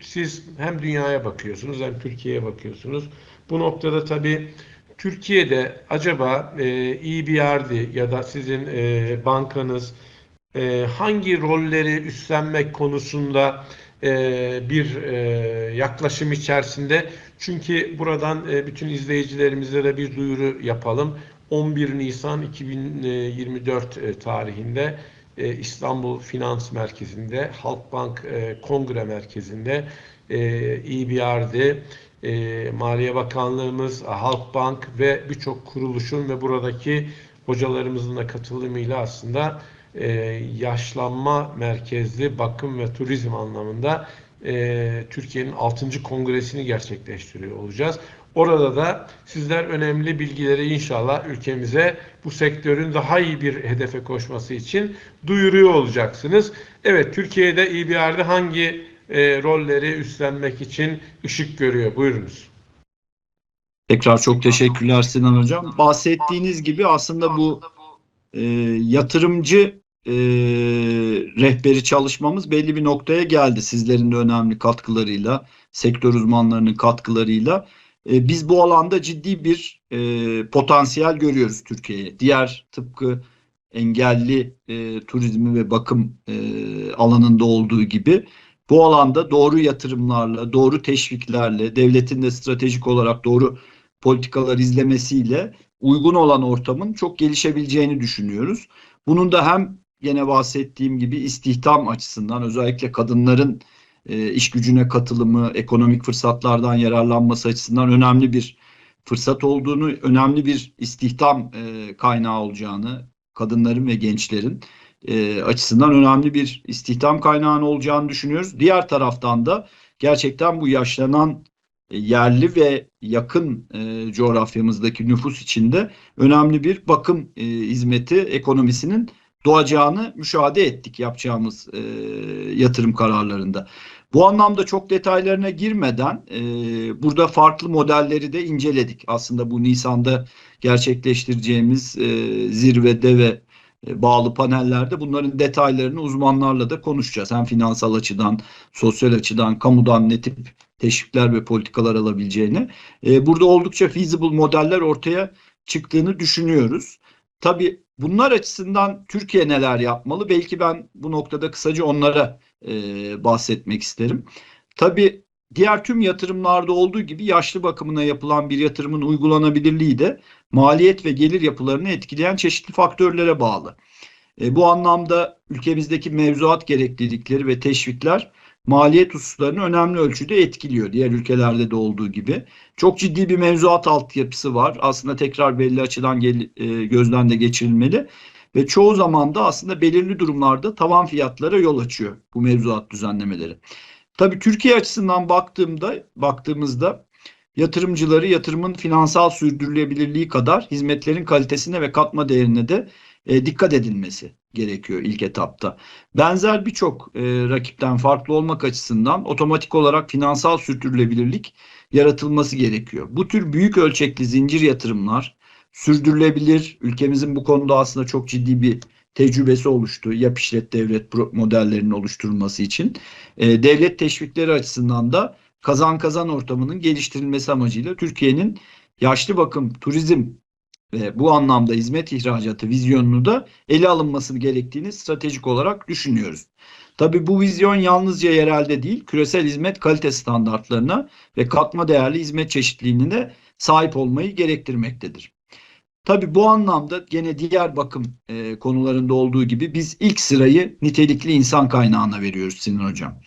siz hem dünyaya bakıyorsunuz hem Türkiye'ye bakıyorsunuz. Bu noktada tabii Türkiye'de acaba e, EBRD ya da sizin e, bankanız e, hangi rolleri üstlenmek konusunda e, bir e, yaklaşım içerisinde? Çünkü buradan e, bütün izleyicilerimize de bir duyuru yapalım. 11 Nisan 2024 e, tarihinde e, İstanbul Finans Merkezi'nde, Halkbank e, Kongre Merkezi'nde e, EBRD, e, Maliye Bakanlığımız, Halkbank ve birçok kuruluşun ve buradaki hocalarımızın da katılımıyla aslında e, yaşlanma merkezli bakım ve turizm anlamında e, Türkiye'nin 6. kongresini gerçekleştiriyor olacağız. Orada da sizler önemli bilgileri inşallah ülkemize bu sektörün daha iyi bir hedefe koşması için duyuruyor olacaksınız. Evet Türkiye'de EBR'de hangi e, rolleri üstlenmek için ışık görüyor? Buyurunuz. Tekrar çok teşekkürler Sinan Hocam. Bahsettiğiniz gibi aslında bu e, yatırımcı e, rehberi çalışmamız belli bir noktaya geldi. Sizlerin de önemli katkılarıyla, sektör uzmanlarının katkılarıyla. E, biz bu alanda ciddi bir e, potansiyel görüyoruz Türkiye'ye. Diğer tıpkı engelli e, turizmi ve bakım e, alanında olduğu gibi bu alanda doğru yatırımlarla, doğru teşviklerle, devletin de stratejik olarak doğru politikalar izlemesiyle uygun olan ortamın çok gelişebileceğini düşünüyoruz. Bunun da hem yine bahsettiğim gibi istihdam açısından özellikle kadınların e, iş gücüne katılımı, ekonomik fırsatlardan yararlanması açısından önemli bir fırsat olduğunu, önemli bir istihdam e, kaynağı olacağını, kadınların ve gençlerin e, açısından önemli bir istihdam kaynağının olacağını düşünüyoruz. Diğer taraftan da gerçekten bu yaşlanan yerli ve yakın e, coğrafyamızdaki nüfus içinde önemli bir bakım e, hizmeti ekonomisinin doğacağını müşahede ettik yapacağımız e, yatırım kararlarında. Bu anlamda çok detaylarına girmeden e, burada farklı modelleri de inceledik. Aslında bu Nisan'da gerçekleştireceğimiz e, zirvede ve e, bağlı panellerde bunların detaylarını uzmanlarla da konuşacağız. Hem finansal açıdan, sosyal açıdan, kamudan ne tip teşvikler ve politikalar alabileceğini. E, burada oldukça feasible modeller ortaya çıktığını düşünüyoruz. Tabii bunlar açısından Türkiye neler yapmalı? Belki ben bu noktada kısaca onlara e, bahsetmek isterim. Tabii diğer tüm yatırımlarda olduğu gibi yaşlı bakımına yapılan bir yatırımın uygulanabilirliği de maliyet ve gelir yapılarını etkileyen çeşitli faktörlere bağlı. E, bu anlamda ülkemizdeki mevzuat gereklilikleri ve teşvikler maliyet hususlarını önemli ölçüde etkiliyor. Diğer ülkelerde de olduğu gibi. Çok ciddi bir mevzuat altyapısı var. Aslında tekrar belli açıdan gel, e, gözden de geçirilmeli. Ve çoğu zaman da aslında belirli durumlarda tavan fiyatlara yol açıyor bu mevzuat düzenlemeleri. Tabii Türkiye açısından baktığımda baktığımızda yatırımcıları yatırımın finansal sürdürülebilirliği kadar hizmetlerin kalitesine ve katma değerine de e, dikkat edilmesi gerekiyor ilk etapta. Benzer birçok e, rakipten farklı olmak açısından otomatik olarak finansal sürdürülebilirlik yaratılması gerekiyor. Bu tür büyük ölçekli zincir yatırımlar sürdürülebilir. Ülkemizin bu konuda aslında çok ciddi bir tecrübesi oluştu. Yap işlet devlet modellerinin oluşturulması için. E, devlet teşvikleri açısından da kazan kazan ortamının geliştirilmesi amacıyla Türkiye'nin yaşlı bakım, turizm ve bu anlamda hizmet ihracatı vizyonunu da ele alınması gerektiğini stratejik olarak düşünüyoruz. Tabii bu vizyon yalnızca yerelde değil, küresel hizmet kalite standartlarına ve katma değerli hizmet çeşitliliğine de sahip olmayı gerektirmektedir. Tabii bu anlamda gene diğer bakım e, konularında olduğu gibi biz ilk sırayı nitelikli insan kaynağına veriyoruz Sinan Hocam.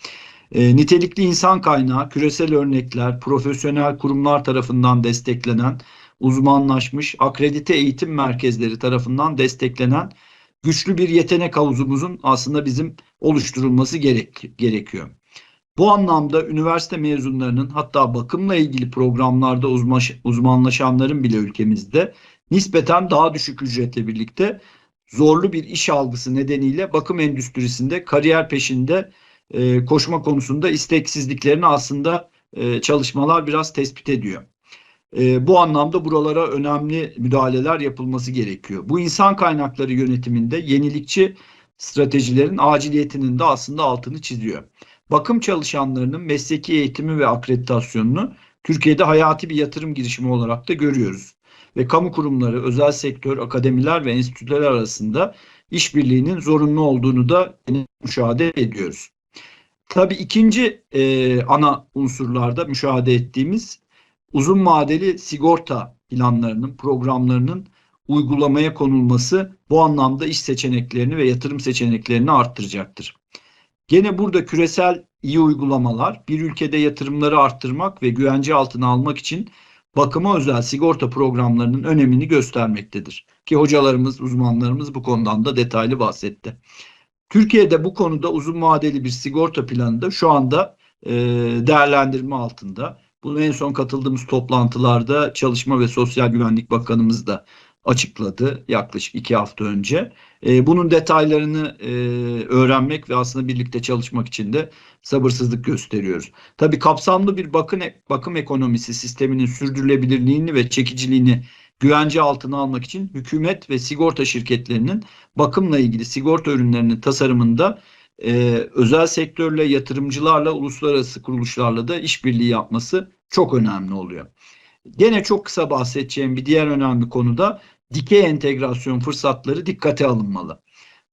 E, nitelikli insan kaynağı, küresel örnekler, profesyonel kurumlar tarafından desteklenen, uzmanlaşmış, akredite eğitim merkezleri tarafından desteklenen güçlü bir yetenek havuzumuzun aslında bizim oluşturulması gerek, gerekiyor. Bu anlamda üniversite mezunlarının hatta bakımla ilgili programlarda uzmaş, uzmanlaşanların bile ülkemizde nispeten daha düşük ücretle birlikte zorlu bir iş algısı nedeniyle bakım endüstrisinde kariyer peşinde e, koşma konusunda isteksizliklerini aslında e, çalışmalar biraz tespit ediyor. E, bu anlamda buralara önemli müdahaleler yapılması gerekiyor. Bu insan kaynakları yönetiminde yenilikçi stratejilerin aciliyetinin de aslında altını çiziyor. bakım çalışanlarının mesleki eğitimi ve akreditasyonunu Türkiye'de hayati bir yatırım girişimi olarak da görüyoruz. Ve kamu kurumları, özel sektör, akademiler ve enstitüler arasında işbirliğinin zorunlu olduğunu da müşahede ediyoruz. Tabii ikinci e, ana unsurlarda müşahede ettiğimiz uzun vadeli sigorta planlarının, programlarının uygulamaya konulması bu anlamda iş seçeneklerini ve yatırım seçeneklerini arttıracaktır. Gene burada küresel iyi uygulamalar bir ülkede yatırımları arttırmak ve güvence altına almak için bakıma özel sigorta programlarının önemini göstermektedir. Ki hocalarımız, uzmanlarımız bu konudan da detaylı bahsetti. Türkiye'de bu konuda uzun vadeli bir sigorta planı da şu anda değerlendirme altında. Bunu en son katıldığımız toplantılarda Çalışma ve Sosyal Güvenlik Bakanımız da açıkladı yaklaşık iki hafta önce. E, bunun detaylarını e, öğrenmek ve aslında birlikte çalışmak için de sabırsızlık gösteriyoruz. Tabii kapsamlı bir bakım, bakım ekonomisi sisteminin sürdürülebilirliğini ve çekiciliğini güvence altına almak için hükümet ve sigorta şirketlerinin bakımla ilgili sigorta ürünlerinin tasarımında e, özel sektörle, yatırımcılarla, uluslararası kuruluşlarla da işbirliği yapması çok önemli oluyor. Gene çok kısa bahsedeceğim bir diğer önemli konu da dikey entegrasyon fırsatları dikkate alınmalı.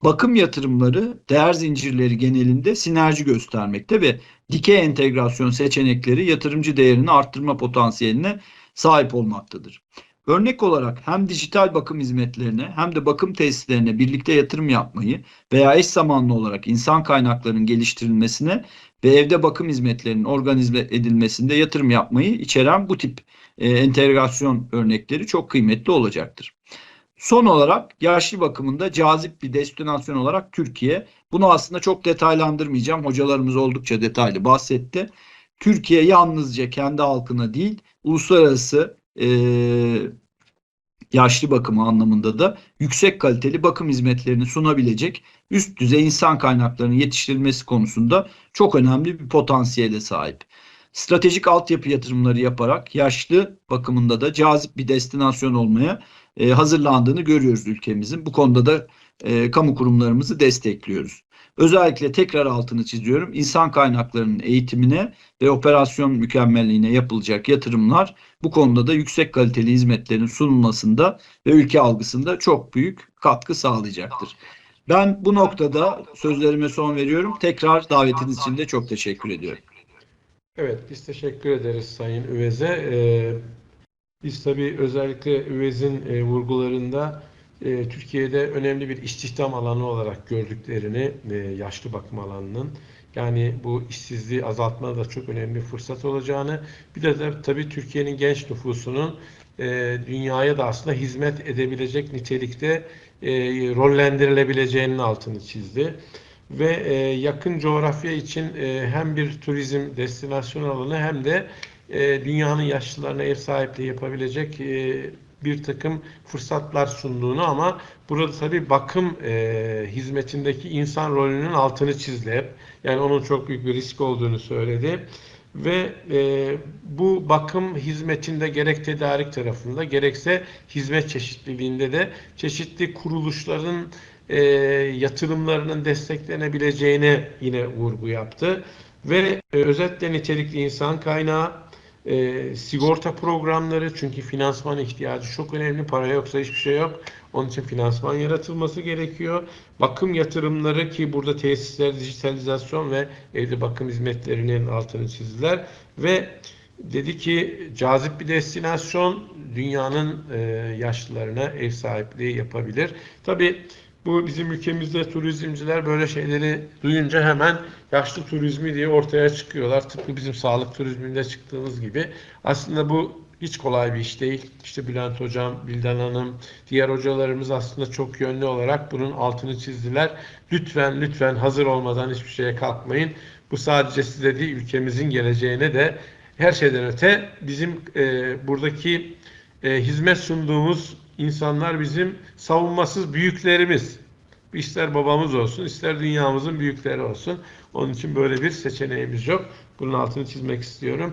Bakım yatırımları değer zincirleri genelinde sinerji göstermekte ve dikey entegrasyon seçenekleri yatırımcı değerini arttırma potansiyeline sahip olmaktadır. Örnek olarak hem dijital bakım hizmetlerine hem de bakım tesislerine birlikte yatırım yapmayı veya eş zamanlı olarak insan kaynaklarının geliştirilmesine ve evde bakım hizmetlerinin organize edilmesinde yatırım yapmayı içeren bu tip e, entegrasyon örnekleri çok kıymetli olacaktır. Son olarak yaşlı bakımında cazip bir destinasyon olarak Türkiye. Bunu aslında çok detaylandırmayacağım. Hocalarımız oldukça detaylı bahsetti. Türkiye yalnızca kendi halkına değil, uluslararası e, yaşlı bakımı anlamında da yüksek kaliteli bakım hizmetlerini sunabilecek üst düzey insan kaynaklarının yetiştirilmesi konusunda çok önemli bir potansiyele sahip. Stratejik altyapı yatırımları yaparak yaşlı bakımında da cazip bir destinasyon olmaya e, hazırlandığını görüyoruz ülkemizin. Bu konuda da e, kamu kurumlarımızı destekliyoruz. Özellikle tekrar altını çiziyorum. İnsan kaynaklarının eğitimine ve operasyon mükemmelliğine yapılacak yatırımlar bu konuda da yüksek kaliteli hizmetlerin sunulmasında ve ülke algısında çok büyük katkı sağlayacaktır. Ben bu noktada sözlerime son veriyorum. Tekrar davetiniz için de çok teşekkür ediyorum. Evet, biz teşekkür ederiz Sayın Üvez'e. Ee, biz tabii özellikle Üvez'in e, vurgularında e, Türkiye'de önemli bir istihdam alanı olarak gördüklerini, e, yaşlı bakım alanının, yani bu işsizliği azaltmada da çok önemli bir fırsat olacağını, bir de, de tabii Türkiye'nin genç nüfusunun e, dünyaya da aslında hizmet edebilecek nitelikte e, rollendirilebileceğinin altını çizdi. Ve e, yakın coğrafya için e, hem bir turizm destinasyon alanı hem de e, dünyanın yaşlılarına ev sahipliği yapabilecek e, bir takım fırsatlar sunduğunu ama burada tabii bakım e, hizmetindeki insan rolünün altını çizdi hep. Yani onun çok büyük bir risk olduğunu söyledi. Ve e, bu bakım hizmetinde gerek tedarik tarafında gerekse hizmet çeşitliliğinde de çeşitli kuruluşların e, yatırımlarının desteklenebileceğine yine vurgu yaptı. Ve e, özetle nitelikli insan kaynağı, e, sigorta programları çünkü finansman ihtiyacı çok önemli. Para yoksa hiçbir şey yok. Onun için finansman yaratılması gerekiyor. Bakım yatırımları ki burada tesisler, dijitalizasyon ve evde bakım hizmetlerinin altını çizdiler. Ve dedi ki cazip bir destinasyon dünyanın e, yaşlılarına ev sahipliği yapabilir. Tabii bu bizim ülkemizde turizmciler böyle şeyleri duyunca hemen yaşlı turizmi diye ortaya çıkıyorlar. Tıpkı bizim sağlık turizminde çıktığımız gibi. Aslında bu hiç kolay bir iş değil. İşte Bülent Hocam, Bildan Hanım, diğer hocalarımız aslında çok yönlü olarak bunun altını çizdiler. Lütfen lütfen hazır olmadan hiçbir şeye kalkmayın. Bu sadece size değil ülkemizin geleceğine de her şeyden öte bizim e, buradaki e, hizmet sunduğumuz insanlar bizim savunmasız büyüklerimiz. İster babamız olsun, ister dünyamızın büyükleri olsun. Onun için böyle bir seçeneğimiz yok. Bunun altını çizmek istiyorum.